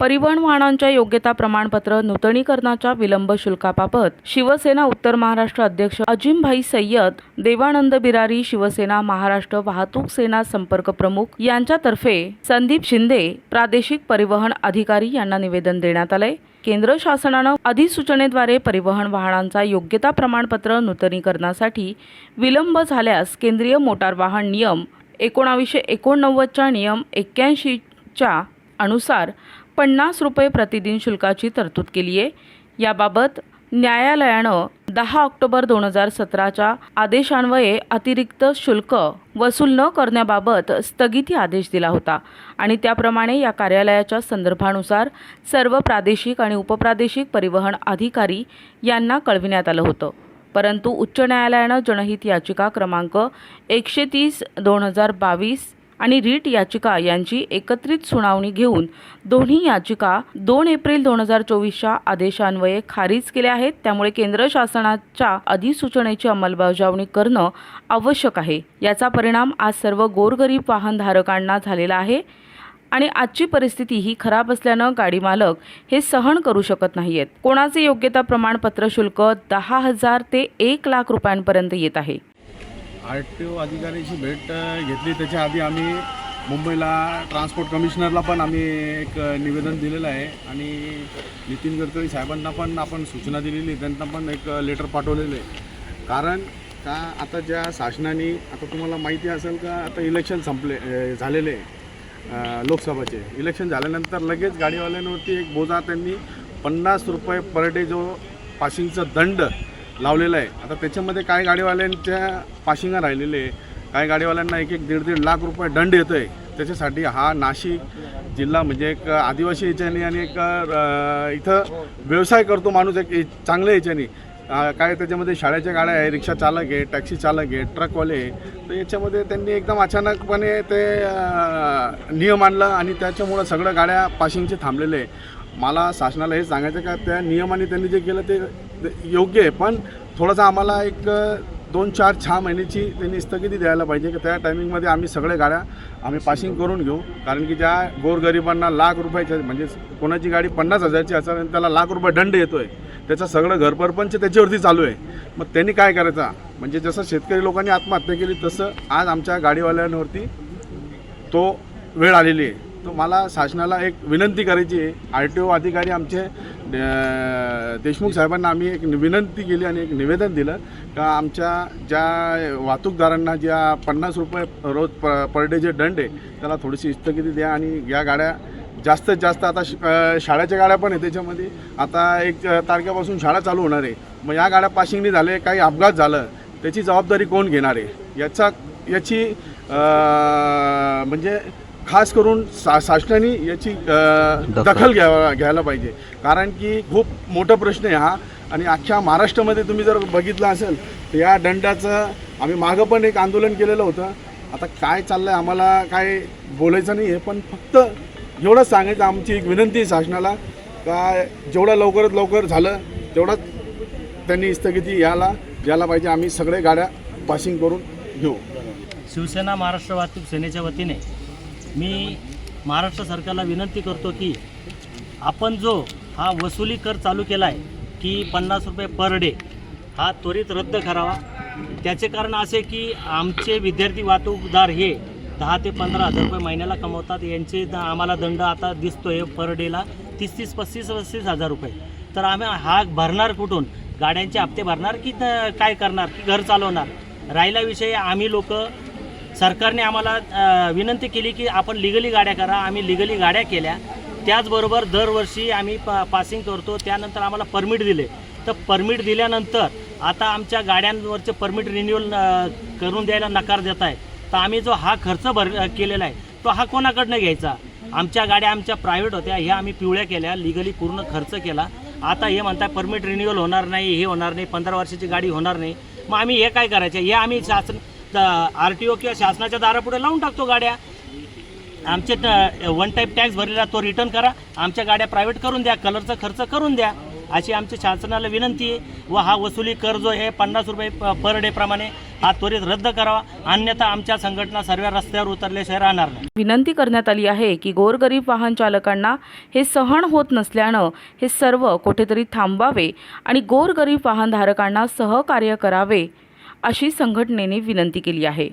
परिवहन वाहनांच्या योग्यता प्रमाणपत्र नूतनीकरणाच्या विलंब शुल्काबाबत शिवसेना उत्तर महाराष्ट्र अध्यक्ष अजिमभाई सय्यद देवानंद बिरारी शिवसेना महाराष्ट्र वाहतूक सेना संपर्क प्रमुख यांच्यातर्फे संदीप शिंदे प्रादेशिक परिवहन अधिकारी यांना निवेदन देण्यात आलंय. केंद्र शासनानं अधिसूचनेद्वारे परिवहन वाहनांचा योग्यता प्रमाणपत्र नूतनीकरणासाठी विलंब झाल्यास केंद्रीय मोटार वाहन नियम एकोणावीसशे एकोणनव्वदच्या नियम एक्क्याऐंशीच्या अनुसार पन्नास रुपये प्रतिदिन शुल्काची तरतूद केली आहे. याबाबत न्यायालयानं दहा ऑक्टोबर दोन हजार सतराच्या आदेशान्वये अतिरिक्त शुल्क वसूल न करण्याबाबत स्थगिती आदेश दिला होता आणि त्याप्रमाणे या कार्यालयाच्या संदर्भानुसार सर्व प्रादेशिक आणि उपप्रादेशिक परिवहन अधिकारी यांना कळविण्यात आलं होतं. परंतु उच्च न्यायालयानं जनहित याचिका क्रमांक एकशे तीस दोन हजार बावीस आणि रीट याचिका यांची एकत्रित सुनावणी घेऊन दोन्ही याचिका दोन एप्रिल दोन हजार चोवीसच्या आदेशान्वये खारिज केल्या आहेत. त्यामुळे केंद्र शासनाच्या अधिसूचनेची अंमलबजावणी करणं आवश्यक आहे. याचा परिणाम आज सर्व गोरगरीब वाहनधारकांना झालेला आहे आणि आजची परिस्थिती ही खराब असल्यानं गाडी मालक हे सहन करू शकत नाहीयेत. कोणाचे योग्यता प्रमाणपत्र शुल्क दहा हजार ते एक लाख रुपयांपर्यंत येत आहे. आर टी ओ अधिकाऱ्याची भेट घेतली. त्याच्या आधी आम्ही मुंबईला ट्रान्सपोर्ट कमिशनरला पण आम्ही एक निवेदन दिलेलं आहे. आणि नितीन गडकरी साहेबांना पण आपण सूचना दिलेली. त्यांना पण एक लेटर पाठवलेलं आहे. कारण का आता ज्या शासनाने आता तुम्हाला माहिती असेल का आता इलेक्शन संपले झालेले आहे. लोकसभाचे. इलेक्शन झाल्यानंतर लगेच गाडीवाल्यांवरती एक बोजा त्यांनी पन्नास रुपये पर डे जो पासिंगचा दंड लावलेला आहे. आता त्याच्यामध्ये काही गाडीवाल्यांच्या पाशिंगा राहिलेले आहे. काही गाडीवाल्यांना एक एक दीड दीड लाख रुपये दंड येतो आहे त्याच्यासाठी हा नाशिक जिल्हा म्हणजे एक आदिवासी याच्याने आणि एक इथं व्यवसाय करतो माणूस एक चांगल्या याच्याने. काय त्याच्यामध्ये शाळेच्या गाड्या आहे रिक्षा चालक आहे टॅक्सी चालक आहे ट्रकवाले आहे. तर याच्यामध्ये त्यांनी एकदम अचानकपणे ते नियम आणलं आणि त्याच्यामुळं सगळ्या गाड्या पाशिंगचे थांबलेले आहे. मला शासनाला हे सांगायचं का त्या नियमाने त्यांनी जे केलं ते योग्य आहे. पण थोडंसं आम्हाला एक दोन चार सहा महिन्याची त्यांनी स्थगिती द्यायला पाहिजे की त्या टायमिंगमध्ये आम्ही सगळ्या गाड्या आम्ही पासिंग करून घेऊ. कारण की ज्या गोरगरिबांना लाख रुपयाच्या म्हणजे कोणाची गाडी पन्नास हजारची असेल आणि त्याला लाख रुपये दंड येतो आहे त्याचं सगळं घरपरपंच त्याच्यावरती चालू आहे. मग त्यांनी काय करायचं? म्हणजे जसं शेतकरी लोकांनी आत्महत्या केली तसं आज आमच्या गाडीवाल्यांवरती तो वेळ आलेली आहे. तर मला शासनाला एक विनंती करायची आहे. आर टी ओ अधिकारी आमचे देशमुख साहेबांना आम्ही एक विनंती केली आणि एक निवेदन दिलं का आमच्या ज्या वाहतूकदारांना ज्या पन्नास रुपये रोज प पर डे जे दंड आहे त्याला थोडीशी स्थगिती द्या आणि या गाड्या जास्तीत जास्त आता श- शाळेच्या गाड्या पण आहे त्याच्यामध्ये. आता एक तारखेपासून शाळा चालू होणार आहे. मग या गाड्या पासिंगनी झाले काही अपघात झालं त्याची जबाबदारी कोण घेणार आहे? याचा याची म्हणजे खास करून सा शासनाने याची दखल. घ्यावा घ्यायला पाहिजे. कारण की खूप मोठा प्रश्न आहे हा. आणि अख्ख्या महाराष्ट्रामध्ये तुम्ही जर बघितलं असेल तर या दंडाचं आम्ही मागं पण एक आंदोलन केलेलं होतं. आता काय चाललं आहे आम्हाला काय बोलायचं नाही आहे पण फक्त एवढंच सांगायचं आमची एक विनंती आहे शासनाला का जेवढं लवकरात लवकर झालं तेवढंच त्यांनी स्थगिती यायला द्यायला पाहिजे. आम्ही सगळे गाड्या पासिंग करून घेऊ. शिवसेना महाराष्ट्र वाहतूक सेनेच्या वतीने मी महाराष्ट्र सरकारला विनंती करतो की आपण जो हा वसुली कर चालू केला आहे की पन्नास रुपये पर डे हा त्वरित रद्द करावा. त्याचे कारण असे की आमचे विद्यार्थी वाहतूकदार हे दहा ते पंधरा हजार रुपये महिन्याला कमवतात. यांचे द आम्हाला दंड आता दिसतो आहे पर डेला तीस तीस पस्तीस पस्तीस हजार रुपये. तर आम्ही हा भरणार कुठून? गाड्यांचे हप्ते भरणार की काय करणार? की घर चालवणार? राहिला विषय आम्ही लोक सरकारने आम्हाला विनंती केली की आपण लिगली गाड्या करा. आम्ही लिगली गाड्या केल्या. त्याचबरोबर दरवर्षी आम्ही पा पासिंग करतो. त्यानंतर आम्हाला परमिट दिले. तर परमिट दिल्यानंतर आता आमच्या गाड्यांवरचे परमिट रिन्युअल करून द्यायला नकार देत आहे तर आम्ही जो हा खर्च भर केलेला आहे तो हा कोणाकडनं घ्यायचा? आमच्या गाड्या आमच्या प्रायव्हेट होत्या. ह्या आम्ही पिवळ्या केल्या. लिगली पूर्ण खर्च केला. आता हे म्हणताय परमिट रिन्युअल होणार नाही हे होणार नाही पंधरा वर्षाची गाडी होणार नाही. मग आम्ही हे काय करायचं? हे आम्ही शासन आर टी ओ किंवा शासनाच्या दारापुढे लावून टाकतो गाड्या. आमचे वन टाईप टॅक्स भरलेला तो रिटर्न करा. आमच्या गाड्या प्रायव्हेट करून द्या कलरचा खर्च करून द्या. अशी आमची शासनाला विनंती आहे. व हा वसुली कर जो आहे पन्नास रुपये प- पर डे प्रमाणे हा त्वरित रद्द करावा. अन्यथा आमच्या संघटना सर्व रस्त्यावर उतरल्याशिवाय राहणार नाही. विनंती करण्यात आली आहे की गोरगरीब वाहन चालकांना हे सहन होत नसल्यानं हे सर्व कुठेतरी थांबावे आणि गोरगरीब वाहनधारकांना सहकार्य करावे. अशी संघटनेने विनंती केली आहे.